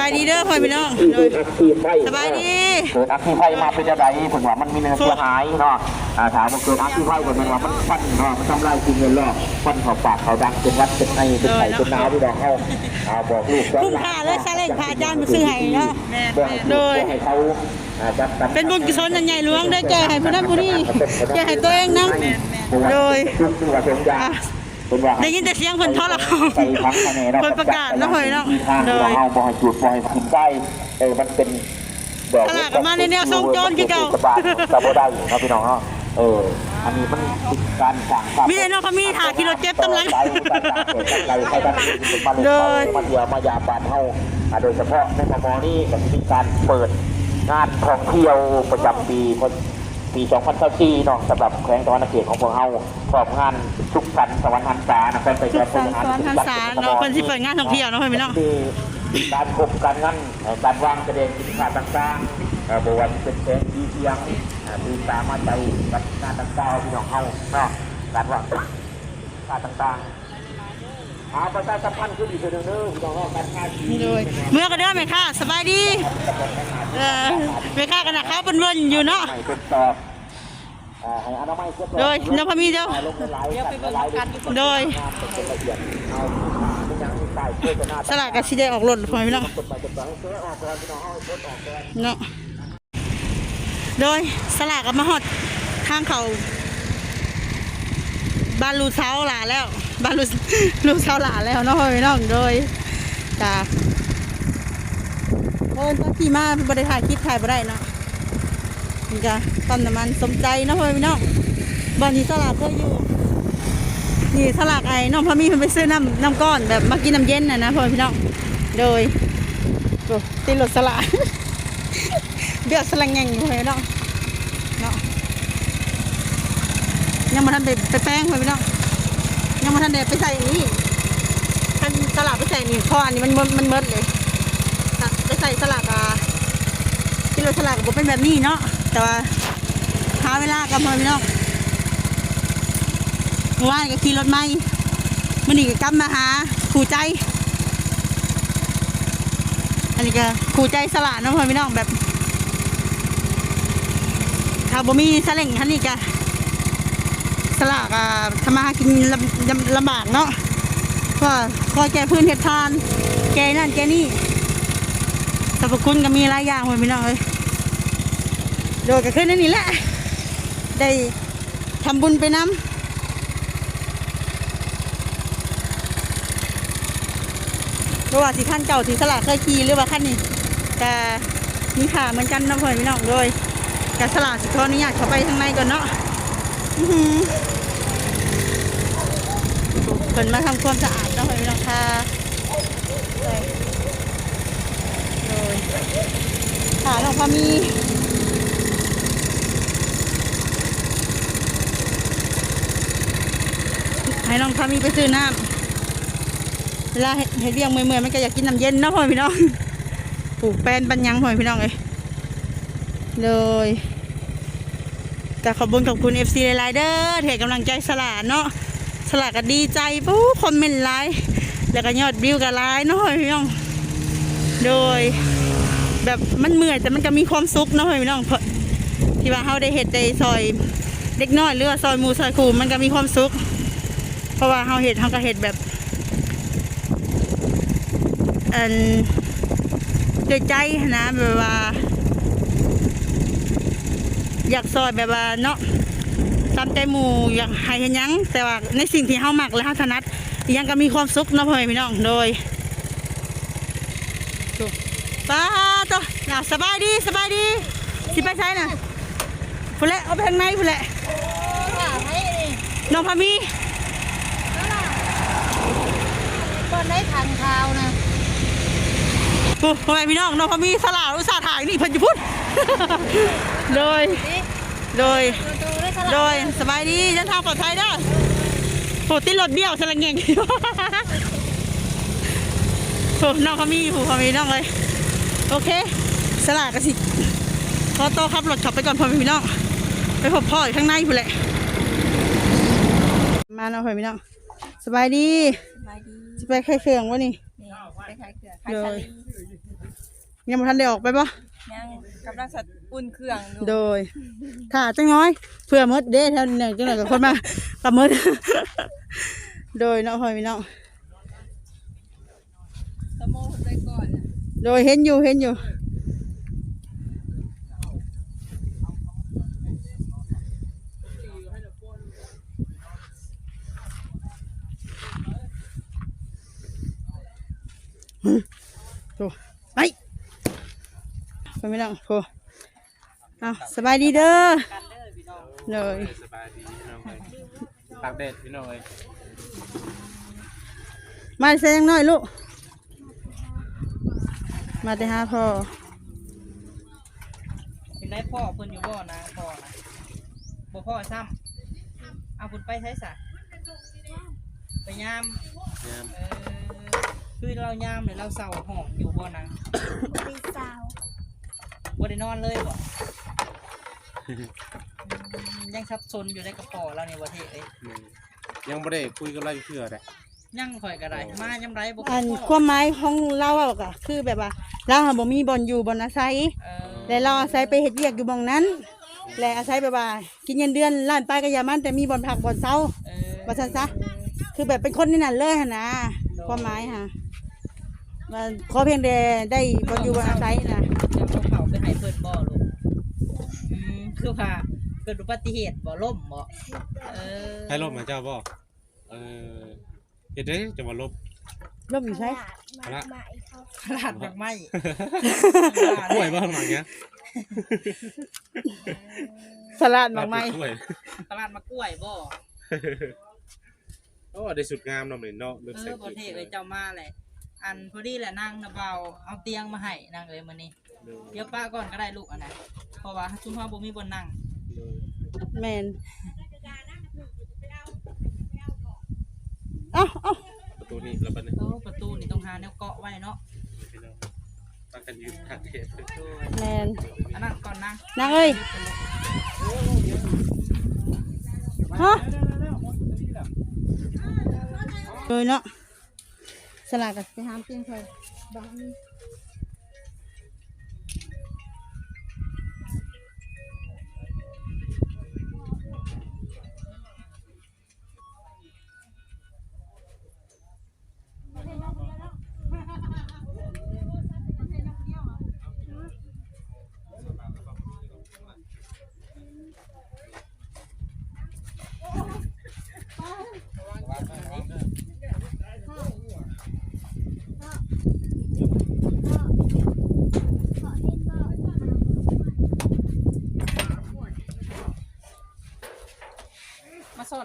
บายดีเด้อพ่อพี่น้องที่โดเกิยดอัคคีไฟสบายดีเกิดอัคคีไฟมาเป็นอะไรผมว่ามันมีเนื้อเสียหายเนาะอ่าถามว่าเกิดอัคคีไฟผมว่ามันฟันเนาะมันทำลายสิ่งเงินรอบฟันเขาปากเขาดังเป็นวัดเป็นไอเป็นไข่เป็นน้ำพี่น้องเขาอ่าบอกลูกคุ้มค่าเลยซาเล้งพาอาจารย์มาซื้อให้เนาะบอกให้โดยให้เขาอ่าจัดสรรเป็นบุญกุศลอันใหญ่หลวงได้แก่ให้ผู้นั้นผู้นี้แก่ให้ตัวเองนํโดยทุกที่ว่า เป็นยาอะเป็นว่าได้ยินแต่เสียงเพิ่นทอละครไปพักคะแนนเพิ่นประกาศเนาะเฮ้ยเนาะทางโดเรายเอาบ่ให้จุดบ่ให้กินได้เออมันเป็นดอกตลาดก็มาในแนวทรงโจรคือเก่าสบายสบายได้ครับพี่น้องเนาะเอออันนี้มันเป็นการสั่งครับมีแต่น้องเขามีถ่ากิโลเจ็บตำลังโดโดยยมาเดียวมายาบานเฮาอ่าโดยเฉพาะในมมนี่ก็จะมีการเปิดงานท่องเที่ยวประจำปี ปี2024เนาะสำหรับแขวงตะวันออกเขตของพวกเฮาพร้อมงานสุขสันต์สวรรค์หันษานะครับไปสุขสันต์สวรรค์หันษาเนาะเพิ่นสิเปิดงานท่องเที่ยวเนาะเพิ่นพี่น้องคือการพบการงานเอ่อการวางแสดงสินค้าต่างๆเอ่อบวชเป็นแสงดีเสียงอ่าตื่นตามาใจกับงานต่างๆที่น้องเฮาเนาะการวางสินค้าต่างๆ หาประชาสัมพันธ์ขึ้นอีกเทื่อหนึงเด้อพี่น้องเฮาการค้าที่โดยเมื่อก็เด้อแม่ค่ะสบายดีเออแม่ค่ะกันนะเขาเป็นวนอยู่เนาะไม่ทดสอบอ่าให้อนามัยทดสอบโดยน้องพะมีเจ้าลงหลายๆหลายๆโดยงานเป็นละเอียดเอาเป็นอย่างที่ใต้โฆษณาสลากกับสิได้ออกรถพ่อพี่น้องกฎหมายกฎหมายให้เสื้อออกก่อนพี่น้องเอาให้พ้นออกก่อนเนาะโดยสลากกับมาฮอดทางเขาบ้านลูเช้าหลาแล้ว บ้านลูลูเช้าหลาแล้วเนาะพ่อพี่น้องโดยจ้าโอ้ตอนที่มาบริถ่ายคลิปถ่ายบ่ได้เนาะนี่จ้ะปั๊มน้ำมันสมใจเนาะพ่อพี่น้องบ้านนี้สลากเคยอยู่นี่สลากไอ้น้องพ่อมีเพิ่นไปซื้อน้ำน้ำก้อนแบบมากินน้ำเย็นน่ะนะพ่อพี่น้องโดยตีรถสลากเบียดสลังแงงอยู่เลยเนาะเนาะยังมาทันได้ไปแป้งเลยพี่น้อง ยังมาทันได้ไปใส่นนี้ทันสลักไปใส่นี่เพออันนี้มันมันมันเมิดเลยไปใส่สลักอะที่เราสลักก็เป็นแบบนี้เนาะแต่ว่าหาเวลากับเพื่อนพี่น้องเมื่อวานก็ขี่รถไม่มื่อนี้ก็กลับมาหาขู่ใจ อันนี้ก็ขู่ใจสละเนาะเพื่อนพี่น้องแบบถ้าบ่มีสเล่งทันนี่กะ สลากอะทำมาหากินลำลำบากเนาะเพราะว่าคอยแก้พื้นเห็ดทาน แก้นั่นแก้นี่สรรพคุณก็มีหลายอย่างเลยพี่น้องเอ้ยโดยก็ขึ้นนั่นนี่แหละ ได้ทำบุญไปน้ำราะว่าสิขั้นเก่าที่สลากเคยขี่หรือว่าขั้นนี้แต่มีขาเหมือนกันนะเพื่อนพี่น้องโดยกระสลาสิขออนุญาตเข้าไปข้างในก่อนเนาะ อื้อหือเพิ่นมาทำความสะอาดเนาะพี่น้องค่ะใช่โดยขาน้องพามีให้น้องพามีไปซื้อน้ำเวลาเฮ็ดเรียงเมื่อยๆมันก็อยากกินน้ำเย็นเนาะพ่อพี่น้อง ปลูกแป้นปัญญังพ่อพี่น้องเอ้ยเลย แต่ขอบคุณขอบคุณ FC หลเด้อเทกำลังใจสลาเนาะสลาก็ดีใจปู้คอมเมนต์ไลน์แล้วก็ยอดวิวก็ไลน์เนาะพี่น้อง โดย แบบมันเมื่อยแต่มันก็มีความสุขเนาะพี่น้องเพราะที่ว่าเขาได้เห็ดได้ซอยเด็กน้อยหรือว่าซอยมูซอยคูมันก็มีความสุข เพราะว่าเขาเห็ดเขาก็เห็ดแบบอันด้วยใจนะแบบว่า อยากซอยแบบว่าเนาะตามใจหมู่อยากให้เห็นยัง แต่ว่าในสิ่งที่เฮามักและเฮาถนัดยังก็มีความสุขเนาะพ่อแม่พี่น้องโดยป้าตัวน่ะสบายดีสบายดีสิไปใช้น่ะพุ่นแหละเอาไปทางในพุ่นแหละน้องพามีก็ได้ทางเท้านะ พ่อแม่พี่น้องน้องพามีสลาอุตส่าห์ถ่ายนี่เพิ่นจะพูดโดยดิโดยดูได้สลับโดยสบายดีเดินทางปลอดภัยเด้อโหติดรถเบี้ยวสลังเงงโหน้องเขามีผู้เขามีน้องเลย โอเค สลากกันสิขอโตวขับรถขับไปก่อนพ่อแม่พี่น้องไปพบพ่ออยู่ข้างในผู้นแหละ มาเนาะพ่อแม่พี่น้องสบายดี สบายดีจะไปแค่เครื่องวะนี่นี่ ไปขายเกลือขายเลสยลี ยังบ่ทันได้ออกไปบ่ยังกำลังสัตว์อุ่นเครื่องอยู่โดยถ้าจังน้อยเพื่อหมดเด้แถวนี้จังหน่อยกับคนมากับหมดโดยเนาะพ่อพี่น้องสมองไปก่อนน่ะโดยเห็นอยู่เห็นอยู่โถ ไปไปไม่ต้องโถเอาสบายดีเด้อเลยสบายดีพี่น้องเลยตากแดดพี่น้องเลยมาเสียงน้อยลูก มาแต่หาพ่อเป็นได้พ่อเพิ่นอยู่บ่นะพ่อนะบ่พ่อซ้ำเอาเพิ่นไปใช้ซะไปยามเนี่ยเออคือเรายามหรือเราเศร้าห้องอยู่บ่นะปีสาว บ่ได้นอนเลยบ่อืมยังสับสนอยู่ในกระเป๋าเราในประเทศเอ้ยยังไม่ได้คุยกับเราเชื่อเลยยังข่อยก็ได้มายามไรบ่อันความหมายของเราอะก็คือแบบว่าเราหาบ่มีบ่อนอยู่บ่อนอาศัยเออและเราอาศัยไปเฮ็ดเวียกอยู่หม่องนั้น และอาศัยแบบว่ากินเงินเดือนล้านไปก็อย่ามันแต่มีบ่อนผักบ่อนเซาเออว่าซั่นซะคือแบบเป็นคนในนั้นเลยหั่นนะความหมายค่ะ ว่าขอเพียงแต่ได้บ่อนอยู่บ่อนอาศัยนะเดี๋ยวเอาเขาไปให้เพิ่นบ่ลูกอืมคือว่าเกิดอุบัติเหตุบ่ล่มบ่เออให้ลบมาเจ้าบ่เออเฮ็ดได้จะมาลบลบอยู่ใช่เอาละหมายเขาตลาดดอกไม้กล้วยบ้างหลังเนี้ยสลัดดอกไม้กล้วยตลาดมะกล้วยบ่โอ้ได้สุดงามเนาะเหมือนเนาะเลือกเอใส่อประเทศเลยเจ้ามาแหละ อันพอดีแหละนางนะเบาเอาเตียงมาให้นางเลยมื้อนี้เดี๋ยวป้าก่อนก็ได้ลูกอันนั้นเพราะว่าชุมพรบ่มีบนนั่งแมนเอ้าเอ้าประตูนี้แล้วปะเนี่ยโอ้ประตูนี่ต้องหาแนวเกาะไว้เนาะพี่น้องตั้งกันอยู่ทางเทศแมนอันนั้นก่อนนะนางเอ้ยฮะเลยเนาะ สลากกับไปหามเตียงใคยบาน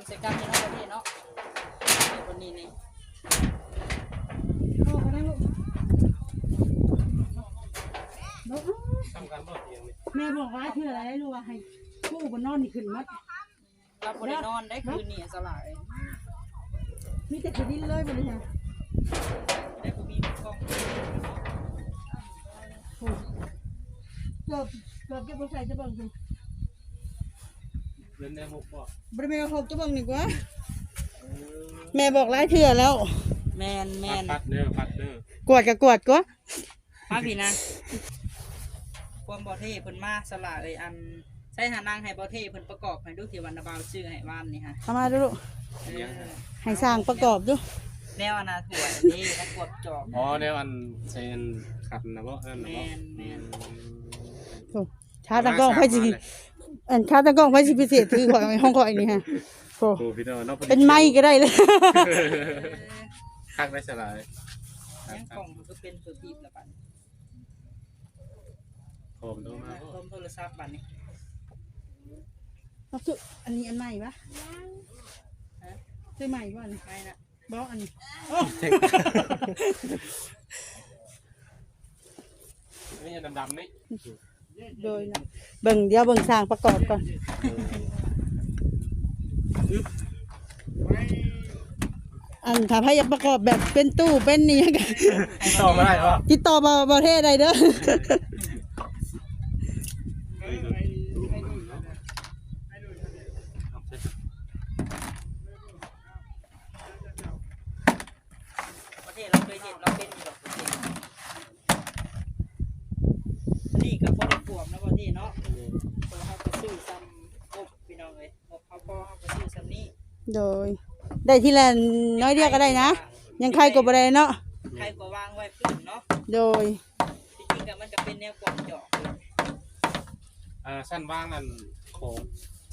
ใส่กันอยู่เนาะประเทศเนาะวันนี้นี่ทำการบ่งนี่แม่บอกว่าเพื่ออะไรรู้ว่าให้ผู้บนนอนนี่ขึ้นมัดราบ่ได้นอนได้คืนนี้สลายมีแต่ขึ้นดินเลยบ่เลยค่ะได้บ่มีกล้องเกือบเกือบจะบ่ใส่จะบิ่งสิ เล่นได้หกบ่บ่ได้แม่ก็หกจะเบิ่งนี่กว่าแม่บอกหลายเทื่อแล้ว แม่นแม่นพัดเด้อพัดเด้อกวดก็กวดก็มาพี่นะ ความบ่เท่เพิ่นมาสละเลยอันใช้หานางให้บ่เท่เพิ่นประกอบให้ดูที่วันนาบาวชื่อให้ว่านนี่ฮะเอามาดูลูกเออให้สร้างประกอบดูแนวอนาถวยนี่นักกวดจอกอ๋อเนี่ยอันเซนขัดนะบ่นั่นนะแม่บ่นแม่นโถ่ชาตะกล้องไผสิ อันชาตะกล้องไผสิพิเศษถือของในห้องข่อยนี่ฮะโอ้โอ้พี่น้องเนาะเป็นไม้ก็ได้เลย คักได้สลายยังกล่องมันก็เป็นตัวทีบละบัดโอ้มต้องมารวมโทรศัพท์บัดนี้เอาซื้ออันนี้อันใหม่ปะซื้อใหม่ป่ะนี่ไม่นะบอกอันนี้นี่ดำๆนี่ โดยนะเบิ่งเดี๋ยวเบิ่งสร้างประกอบก่อนอันถ้าพยาประกอบแบบเป็นตู้เป็นนี่ก็ต่อมาได้ป่ะติดต่อมาประเทศใดเด้อ ประเทศเราเคยเห็นเราเป็นอยู่ดอกประเทศ ซื้อซ้ำงบพี่น้องเอ้ยงบเขาพอเขาก็ซื้อซ้ำนี้โดย ได้ทีละน้อยเดียวก็ได้นะ ยังใครก็บ่ได้เนาะ ใครก็วางไว้พื้นเนาะโดย จริงๆก็มันก็เป็นแนวกว้างเจาะเลยอ่าสั้นว่างนั่นโค้ง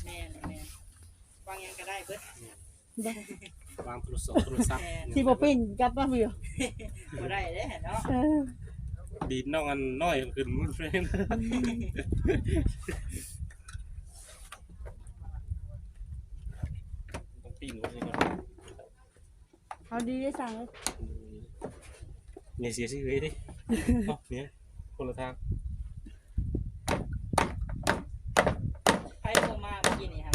แม่นแม่นวางหยังก็ได้เบิดวางโทรศัพท์โทรศัพท์ที่บ่เป็นกลับมาเพื่อบ่ได้เด้เนาะเออดีดน้องอันน้อยขึ้นมันเฟรน ต้องปีนไว้ก่อนเอาดีได้สั่งเลยเนี่ยเสียชีวิตดิ เอ้าเนี่ยคนละทาง ใครโทรมาเมื่อกี้นี่ครับ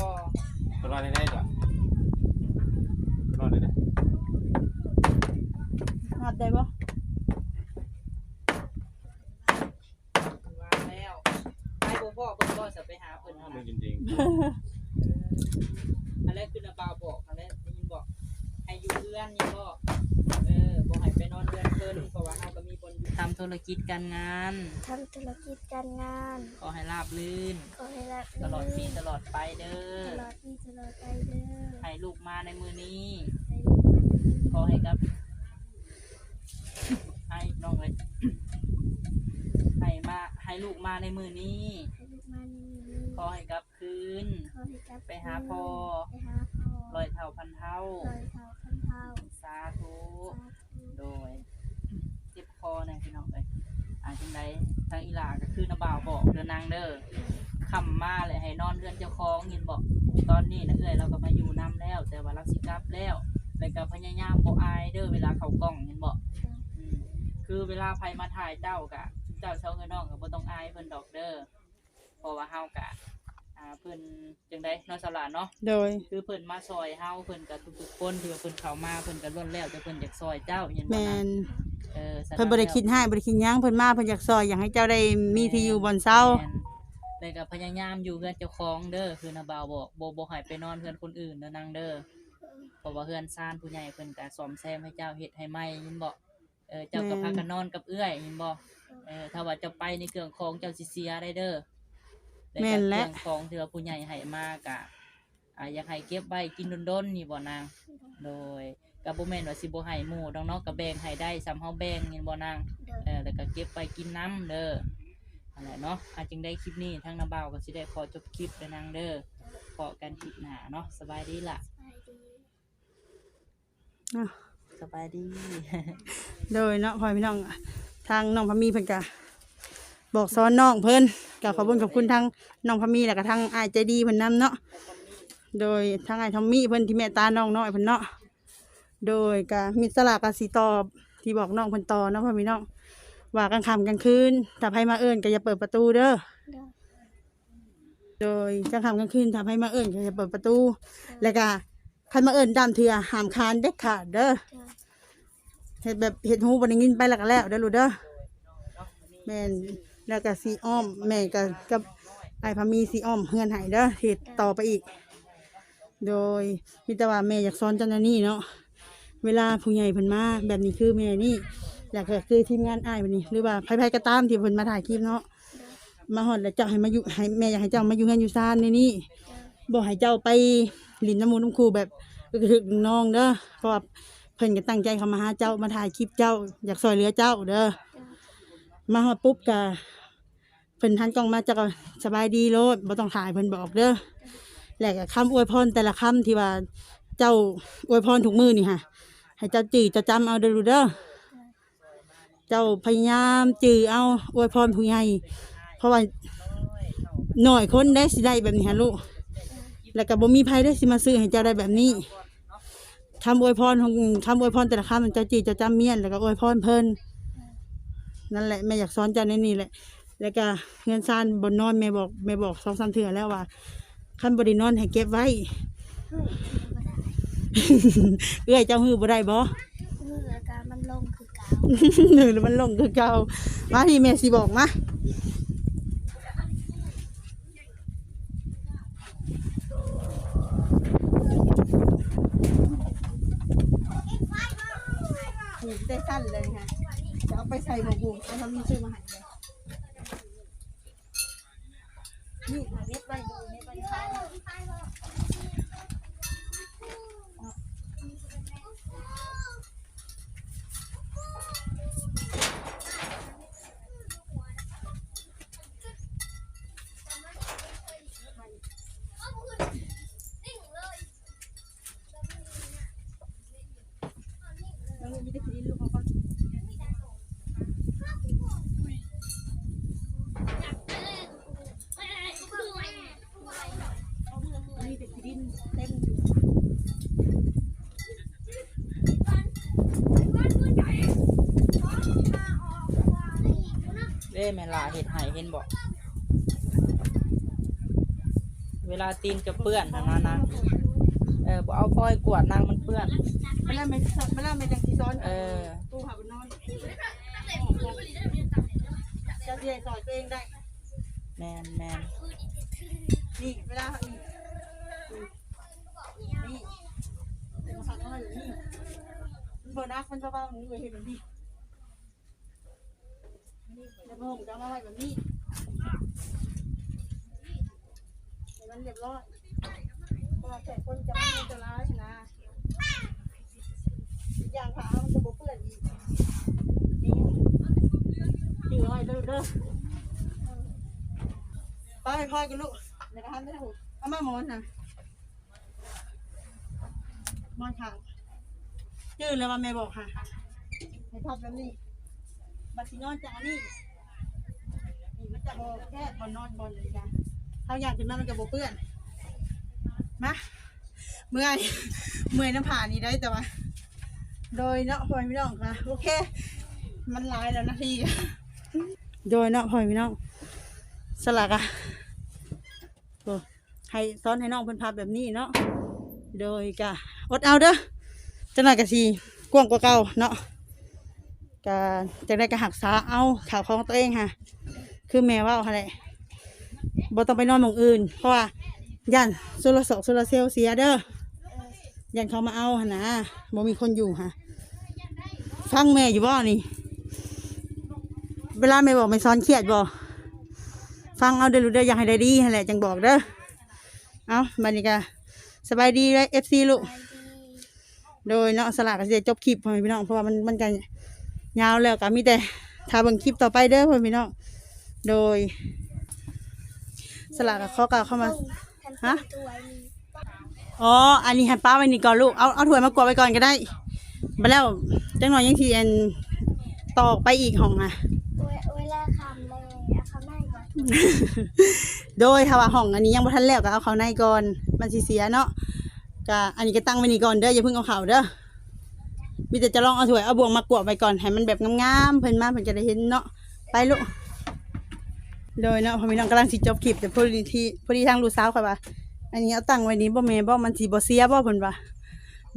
ก็ รอดได้ได้ก่อนรอดได้ได้ หัดได้บ่ วางแล้วใครบ่บอกเพิ่นก็จะไปหาเพิ่น มั เท่าน นั้น จริง อันแรกคือนาบาวบอกอันแรกได้ยินบอกให้อยู่เรือนนี่ก็เออบอกให้ไปนอนเรือนเพิ่นเพราะว่าเฮาก็มีบน ทำธุรกิจการงาน ทำธุรกิจการงาน ขอให้ราบรื่น ขอให้รับตลอดปีตลอดไปเด้อตลอดปีตลอดไปเด้อให้ลูกมาในมือนี้ ให้ลูกมันขอให้กับ ให้น้องเลย ให้มาให้ลูกมาในมือนี้ ให้ลูกมันมีขอให้กลับคืน ขอให้กลับไปหาพ่อ ไปหาพ่อลอยเท่าพันเท่า ลอยเท้าพันเท้าสาธุ สาธุ โดยเจ็บ คอแน่พี่น้องเลยอ่าจังใดทางอีหลาก็คือนาบ่าวบอกเดินนางเด้อคำมาเลยให้นอนเรือนเจ้าของเห็นบอกตอนนี้นะเอ้ยเราก็มาอยู่นํแล้ว แต่ว่ารักสิกลับแล้วแล้วก็พยายามบ่อายเด้อเวลาเขากล้องเห็นบอกอืมคือเวลาใครมาถ่ายเจ้ากะเจ้าเช่าเงินน้องก็บ่ต้องอายเพิ่นดอกเด้อเพราะว่าเฮากะอ่าเพิ่นจังไดเนาะสลาเนาะโดยคือเพิ่นมาซอยเฮาเพิ่นก็ทุกๆคนที่ว่าเพิ่นเข้ามาเพิ่นก็ล้วนแล้วแต่เพิ่นอยากซอยเจ้าเห็นแมบ่นะน เออสำหรับเพิ่นบ่ได้คิดให้บ่ได้คิดหยังเพิ่นมาเพิ่นอยากซอยอยากให้เจ้าได้มีที่อยู่บอนเซาแม่นแล้วก็พยายามอยู่เพื่อนเจ้าของเด้อคือนาบาวบอกบ่บ่ให้ไปนอนเพื่อนคนอื่นเด้อนางเด้อเพราะว่าเพื่อนซ่านผู้ใหญ่เพิ่นก็ซ่อมแซมให้เจ้าเฮ็ดให้ใหม่ยินบ่เออเจ้าก็พากันนอนกับเอื้อยยินบ่เออถ้าว่าเจ้าไปในเครื่องของเจ้าสิเสียได้เด้อแม่นแหละเครื่องของที่ว่าผู้ใหญ่ให้มากะอ่าอยากให้เก็บไว้กินดนๆนี่บ่นางโดย ก็บ่แม่นว่าสิบ่ให้หมู่ดอกเนาะก็แบ่งให้ได้ซ้ำเฮาแบ่งยินบ่นางเด้อเออแล้วก็เก็บไปกินน้ำเด้ออะไรเนาะอาจึงได้คลิปนี้ทั้งน้าบ่าวก็สิได้ขอจบคลิปเด้อนางเด้อพอกันคลิปหน้าเนาะสบายดีล่ะไปดีอะสบายดี โดยเนาะพ่อพี่น้องทางน้องพามีเพิ่นก็บอกสอนน้องเพิ่นก็ขอบคุณขอบคุณทางน้องพามีแล้วก็ทางอ้ายใจดีเพิ่นนํเนาะโดยทางอ้ายทอมมี่เพิ่นที่เมตตาน้องน้อยเพิ่นเนาะ โดยก็มีสลากกสิตอบที่บอกน้องเพิ่นต่อเนาะพ่อพี่น้องว่ากลางค่ำกลางคืนถ้าใครมาเอิ้นก็อย่าเปิดประตูเด้อโดยกลางค่ำกลางคืนถ้าใครมาเอิ้นก็อย่าเปิดประตู แล้วก็ใครมาเอิ้นตามเถื่อห้ามคานเด็ดขาดเด้อเด้อเฮ็ดแบบเฮ็ดหูบ่ได้ยินไปแล้วก็แล้วเด้อลูกเด้อแม่นแล้วก็สีอ้อมแม่ก็กับไอ้พามีสีอ้อมเฮือนให้เด้อเฮ็ดต่อไปอีก โดยมีต่ว่าแม่อยากสอนเจันนี่เนาะ เวลาผู้ใหญ่เพิ่นมาแบบนี้คือแม่นี่แล้วก็คือทีมงานอ้ายบัดนี้ หรือว่าไผๆก็ตามที่เพิ่นมาถ่ายคลิปเนาะมาฮอดแล้วเจ้าให้มาอยู่ให้แม่อยากให้เจ้ามาอยู่เฮือนอยู่ซ่านในนี้บ่ให้เจ้าไปลินน้ำมูน้ำคูแบบถึกน้องเด้อเพราะว่าเพิ่นก็ตั้งใจเข้ามาหาเจ้ามาถ่ายคลิปเจ้า อยากซอยเหลือเจ้าเด้อมาฮอดปุ๊บก็เพิ่นทันกล้องมาเจ้าก็สบายดีโลดบ่ต้องถ่ายเพิ่นบอกเด้อแล้วก็คำอวยพรแต่ละคำที่ว่าเจ้าอวยพรทุกมื้อนี่ค่ะ ให้เจ้าจื้อเจ้าจำเอาเด้อลูกเด้อเจ้าพยายามจื้อเอาอวยพรผู้ใหญ่เพราะว่าน้อยคนได้สิได้แบบนี้ฮะลูกแล้วก็บ่มีไผได้สิมาซื้อให้เจ้าได้แบบนี้คำอวยพรของคำอวยพรแต่ละคำมันเจะจีจะจำเมียนแล้วก็อวยพรเพิ่นนั่นแหละแม่อยากสอนเจ้าในนี่แหละ แล้วก็เงินซานบนนอนแม่บอกแม่บอกสองสามเถื่อแล้วว่าขั้นบไดินอนให้เก็บไว้ เอื้อยเจ้าฮือบ่ได้บ่เมื่ออาการมันลงคือเก่าหรือมันลงคือเก่ามาที่แม่สิบอกมาได้สั้นเลยค่ะจะเอาไปใส่หมวกบุ้งแล้วทำมีชื่อมาให้เลยนี่หาเน็ตไว้ดูเน็ตไว้ค่ะ แล้วมีแต่ขี้ดินลูกเขาก็มีแต่ขี้ดินเต็มอยู่ เด้ แม่ลาเห็ดไห้เห็นบอกเวลาตีนจะเปื้อนนะนะนะเออบ่เอาพลอยกวาดนางมันเปื้อน ไม่ล่าไม่ไม่ล่าไม่จังที่ซ้อนเออตู้หาบนนอนจะเรียนสอนตัวเองได้แมนแมนนี่เวลานี่นี่มาสั่งอะไรอย่างนี้มันบนักมันเบาๆนี่เห็นแบบนี้ แล้วโมงจะมาไว้แบบนี้ให้มันเรียบร้อยเพราะว่าแขกคนจะไม่จะร้ายนะอีกอย่างขามันจะบกเปื้อนอีกนี่ถือไว้เด้อเด้อไปพอยกันลูกเดี๋ยวทำไม่ได้หูเอามาหมอนนะหมอนขาวจื้อเลยว่าแม่บอกค่ะให้พับแบบนี้ บัดสินอนจากอันนี้นี่มันจะบแค่บอนนอนบอนเลยจ้ะเอาอย่างขึ้นมามันจะบเปื้อนมาเมื่อยเมื่อยน้ำผ่านี่ได้แต่ว่า โดยเนาะพ่อพี่น้องค่ะโอเค มันหลายแล้วนาทีโดยเนาะพ่อพี่น้องสลักอะให้ซ้อนให้น้องเพิ่นพับแบบนี้เนาะโดยกะอดเอาเด้อจังหน่อยกะทีกว้างกว่าเก่าเนาะ กะจังได้กะหักษาเอาข่าวของตัวเองค่ะ คือแม่ว่าอะไรบ่ต้องไปนอนหมองอื่น เพราะว่าย่านโซลาร์โซลาร์เซลเสียเด้อยันเขามาเอาหนนะบ่มีคนอยู่ฮะฟังแม่อยู่บ่นี่ เวลาแม่บอกไม่ซ้อนเครียดบ่ฟังเอาเด้อลูกเด้ออยากให้ได้ดีแหละจังบอกเด้อเอาบัดนี้ก็สบายดีเลยเอฟซีลูกโดยเนาะสลากก็จะจบคลิปพ่อแม่พี่น้องเพราะว่ามันมันกัน ยาวแล้วก็มีแต่ถ้าเบิ่งคลิปต่อไปเด้อพ่อแม่พี่น้องโดย สลากก็เขากล่าวเข้ามา ฮะ อ๋อ อันนี้ให้ป้าไว้นี่ก่อนลูก เอา เอาถ้วยมากวาดไว้ก่อนก็ได้ไปแล้วจังหน่อยยังทีอันตอกไปอีกห้องอะ เวลาคำเลยเอาคำไหนก่อนโดยถ้าว่าห้องอันนี้ยังบ่ทันแล้วก็เอาเขาในก่อน มันสิเสียเนาะก็อันนี้ก็ตั้งไว้นี่ก่อนเด้ออย่าเพิ่งเอาเขาเด้อ มีแต่จะลองเอาถ้วยเอาบ่วงมากวาดไว้ก่อนให้มันแบบงามๆเพิ่นมาเพิ่นจะได้เห็นเนาะไปลูกโดยเนาะพอมีน้องกำลังสิจบคลิปแต่พอดีที่พอดีทางลูกสาวค่ะว่าอันนี้เอาตั้งไว้นี้บ่แม่นบ่มันสิบ่เสียบ่เพิ่นว่า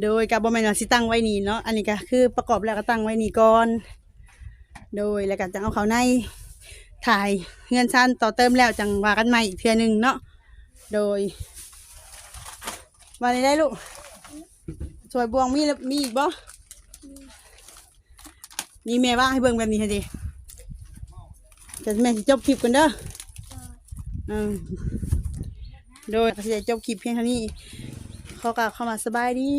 โดยกับบ่แม่นว่าสิตั้งไว้นี่เนาะอันนี้ก็คือประกอบแล้วก็ตั้งไว้นี่ก่อน โดยแล้วก็จะเอาเขาในถ่ายเงินชั้นต่อเติมแล้วจังว่ากันใหม่อีกเทื่อนึงเนาะโดยมาได้ได้ลูกสวยบวงมีแล้วมีอีกบ่ นี่แม่ว่าให้เบิ่งแบบนี้ให้ดิจะแม่สิจบคลิปกันเด้ออืมโดยก็สิได้จบคลิปเพียงเท่านี้เขาก็เข้ามาสบายดี